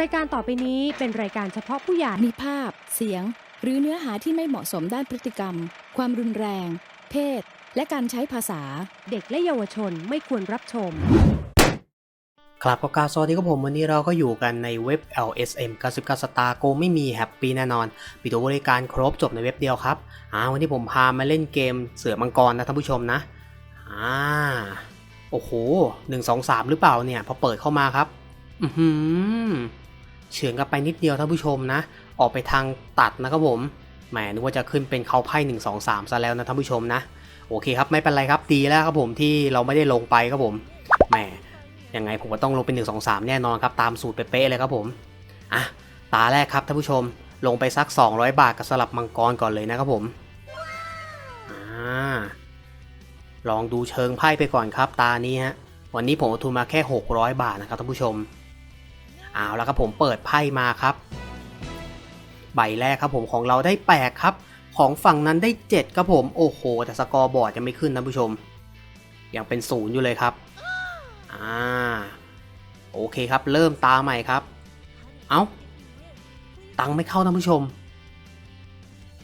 รายการต่อไปนี้เป็นรายการเฉพาะผู้ใหญ่มีภาพ เสียง หรือเนื้อหาที่ไม่เหมาะสมด้านพฤติกรรม ความรุนแรง เพศ และการใช้ภาษา เด็กและเยาวชนไม่ควรรับชม ครับก็กราบสวัสดีครับผมวันนี้เราก็อยู่กันในเว็บ LSM 99 Star Go ไม่มีแฮปปี้แน่นอนปิดตัวบริการครบจบในเว็บเดียวครับอ่าวันนี้ผมพามาเล่นเกมเสือมังกรนะท่านผู้ชมนะอ่าโอ้โหหนึ่งสองสามหรือเปล่าเนี่ย พอเปิดเข้ามาครับ อือหือ เฉือนกันไปนิดเดียวท่านผู้ชมนะ ออกไปทางตัดนะครับผมแหมนึกว่าจะขึ้นเป็นเขาไพ่หนึ่งสองสามซะแล้วนะท่านผู้ชมนะ โอเคครับไม่เป็นไรครับดีแล้วครับผมที่เราไม่ได้ลงไปครับผมแหมยังไงผมก็ต้องลงเป็น1 2 3แน่นอนครับตามสูตรเป๊ะเลยครับผมอะตาแรกครับท่านผู้ชมลงไปสัก 200 บาทกับสลับมังกรก่อนเลยนะครับผมอ่าลองดูเชิงไพ่ไปก่อนครับตานี้ฮะวันนี้ผมเอาทุนมาแค่ 600 บาทนะครับท่านผู้ชม เอาแล้วครับผมเปิดไพ่มาครับ ใบแรกครับผมของเราได้แปดครับ ของฝั่งนั้นได้ 7 ครับผมโอ้โห แต่สกอร์บอร์ดยังไม่ขึ้นท่านผู้ชม ยังเป็นศูนย์อยู่เลยครับอ่าโอเคครับ เริ่มตาใหม่ครับ เอา้า ตังไม่เข้าท่านผู้ชม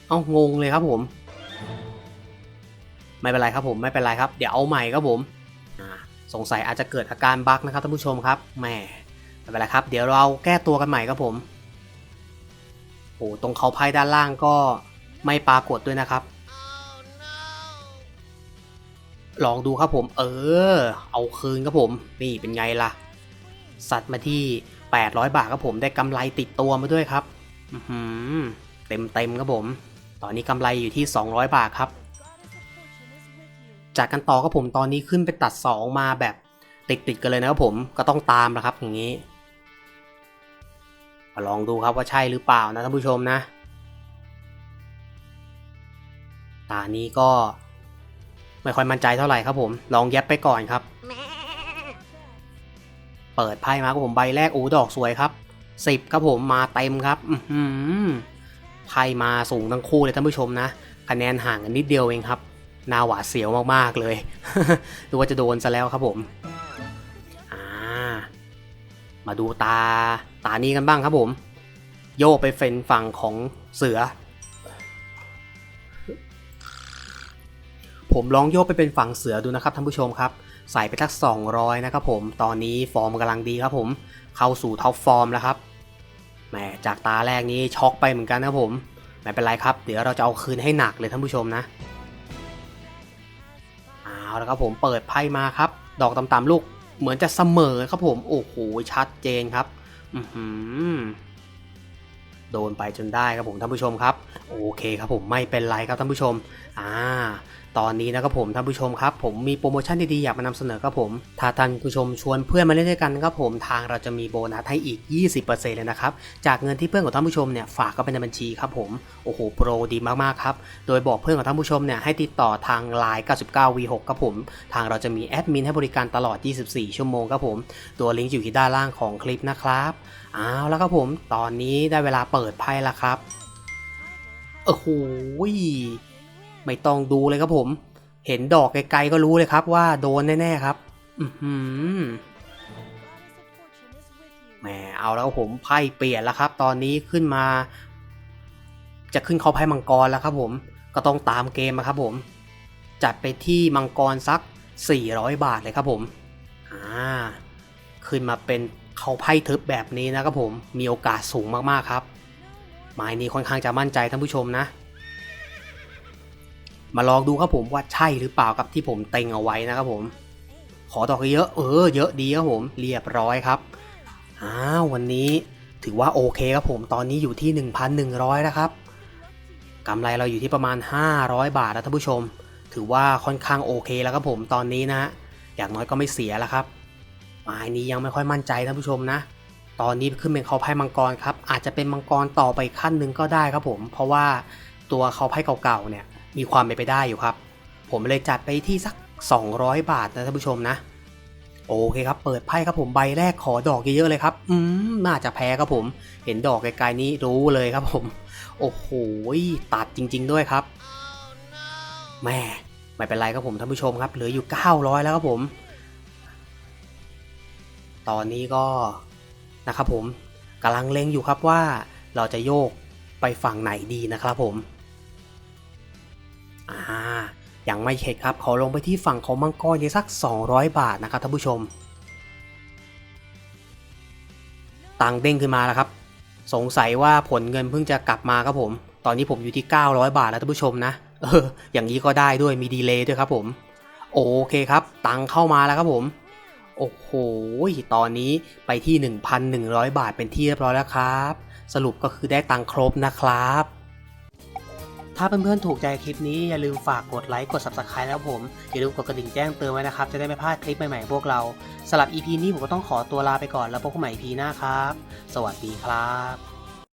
เอางงเลยครับผม ไม่เป็นไรครับผมไม่เป็นไรครับ เดี๋ยวเอาใหม่ครับผมสงสัยอาจจะเกิดอาการบั๊กนะครับท่านผู้ชมครับแหม ไม่เป็นไรครับ เดี๋ยวเราแก้ตัวกันใหม่ครับผมโอ้ตรงเขาไพ่ด้านล่างก็ไม่ปรากฏด้วยนะครับ ลองดูครับผม เออ เอาคืนครับผม นี่เป็นไงล่ะ สัตว์มาที่ 800 บาทครับผม ได้กำไรติดตัวมาด้วยครับอือหือเต็มเต็มๆครับผม ตอนนี้กำไรอยู่ที่ 200 บาทครับ จากกันต่อครับผม ตอนนี้ขึ้นไปตัด 2 มาแบบติดติดๆกันเลยนะครับผม ก็ต้องตามนะครับอย่างนี้ มาลองดูครับว่าใช่หรือเปล่านะท่านผู้ชมนะ ตานี้ก็ไม่ค่อยมั่นใจเท่าไหร่ครับผม ลองแยบไปก่อนครับ เปิดไพ่มาครับผมใบแรกโอ้ดอกสวยครับสิบครับผมมาเต็มครับอืไพ่มาสูงทั้งคู่เลยท่านผู้ชมนะคะแนนห่างกันนิดเดียวเองครับน่าหวาเสียวมากๆเลยดูว่าจะโดนซะแล้วครับผม อ่า มาดูตา ตานี้กันบ้างครับผม โยกไปเฟนฝั่งของเสือ ผมลองโยกไปเป็นฝั่งเสือดูนะครับท่านผู้ชมครับ ใส่ไปทัก 200 นะครับผม ตอนนี้ฟอร์มกำลังดีครับผม เข้าสู่ท็อปฟอร์มแล้วครับแหมจากตาแรกนี้ช็อกไปเหมือนกันนะครับผม ไม่เป็นไรครับ เดี๋ยวเราจะเอาคืนให้หนักเลยท่านผู้ชมนะเอาแล้วครับผมเปิดไพ่มาครับ ดอกต่ำๆลูกเหมือนจะเสมอครับผม โอ้โหชัดเจนครับ โดนไปจนได้ครับผมท่านผู้ชมครับ โอเคครับผมไม่เป็นไรครับท่านผู้ชม อ่าตอนนี้นะครับผมท่านผู้ชมครับผมมีโปรโมชั่นดีๆอยากมานำเสนอครับผม ถ้าท่านผู้ชมชวนเพื่อนมาเล่นด้วยกันครับผมทางเราจะมีโบนัสให้อีก 20%เลยนะครับจากเงินที่เพื่อนของท่านผู้ชมเนี่ยฝากเข้าไปในบัญชีครับผมโอ้โหโปรดีมากๆครับโดยบอกเพื่อนของท่านผู้ชมเนี่ยให้ติดต่อทาง Line 99 V6 ครับผมทางเราจะมีแอดมินให้บริการตลอด 24 ชั่วโมงครับผมตัวลิงก์อยู่ที่ด้านล่างของคลิปนะครับเอาแล้วครับผมตอนนี้ได้เวลาเปิดไพ่แล้วครับโอ้โห ไม่ต้องดูเลยครับผม เห็นดอกไกลๆก็รู้เลยครับว่าโดนแน่ๆครับ อือหือแหมเอาแล้วผมไพ่เปลี่ยนแล้วครับ ตอนนี้ขึ้นมา จะขึ้นเขาไพ่มังกรแล้วครับ ผมก็ต้องตามเกมนะครับผม จัดไปที่มังกรสัก 400 บาทเลยครับผมอ่าขึ้นมาเป็นเขาไพ่ทึบแบบนี้นะครับผมมีโอกาสสูงมากๆครับหมายนี้ค่อนข้างจะมั่นใจท่านผู้ชมนะ มาลองดูครับผมว่าใช่หรือเปล่ากับที่ผมเต็งเอาไว้นะครับผม ขอดอกเยอะ เออ เยอะดีครับผมเรียบร้อยครับอ้าววันนี้ถือว่าโอเคครับผมตอนนี้อยู่ที่ 1,100แล้วครับกำไรเราอยู่ที่ประมาณ 500 บาทนะท่านผู้ชม ถือว่าค่อนข้างโอเคแล้วครับผมตอนนี้นะอย่างน้อยก็ไม่เสียแล้วครับหมายนี้ยังไม่ค่อยมั่นใจท่านผู้ชมนะ ตอนนี้ขึ้นเป็นเขาไพ่มังกรครับอาจจะเป็นมังกรต่อไปขั้นหนึ่งก็ได้ครับผม เพราะว่าตัวเขาไพ่เก่าๆเนี่ย มีความเป็นไปได้อยู่ครับ ผมเลยจัดไปที่สัก 200 บาทนะท่านผู้ชมนะ โอเคครับ เปิดไพ่ครับผมใบแรกขอดอกเยอะๆเลยครับ อืมน่าจะแพ้ครับผม เห็นดอกไกลๆนี้รู้เลยครับผม โอ้โหตัดจริง ๆ ด้วยครับแม่ไม่เป็นไรครับผมท่านผู้ชมครับเหลืออยู่ 900 แล้วครับผม ตอนนี้ก็นะครับผมกำลังเล็งอยู่ครับว่าเราจะโยกไปฝั่งไหนดีนะครับผม อ่ายังไม่เข็ดครับขอลงไปที่ฝั่งของมังกรเยสัก 200 บาทนะครับท่านผู้ชม ตังเด้งขึ้นมาแล้วครับ สงสัยว่าผลเงินเพิ่งจะกลับมาครับผม ตอนนี้ผมอยู่ที่ 900 บาทแล้วท่านผู้ชมนะ เออ อย่างนี้ก็ได้ด้วยมีดีเลย์ด้วยครับผม โอเคครับ ตังเข้ามาแล้วครับผม โอ้โห ตอนนี้ไปที่ 1,100 บาทเป็นที่เรียบร้อยแล้วครับ สรุปก็คือได้ตังครบนะครับ ถ้าเพื่อนๆถูกใจคลิปนี้อย่าลืมฝากกดไลค์กด subscribe แล้วผม อย่าลืมกดกระดิ่งแจ้งเตือนไว้นะครับ จะได้ไม่พลาดคลิปใหม่ๆพวกเราสำหรับ EP นี้ผมก็ต้องขอตัวลาไปก่อนแล้วพบกันใหม่ EP หน้าครับ สวัสดีครับ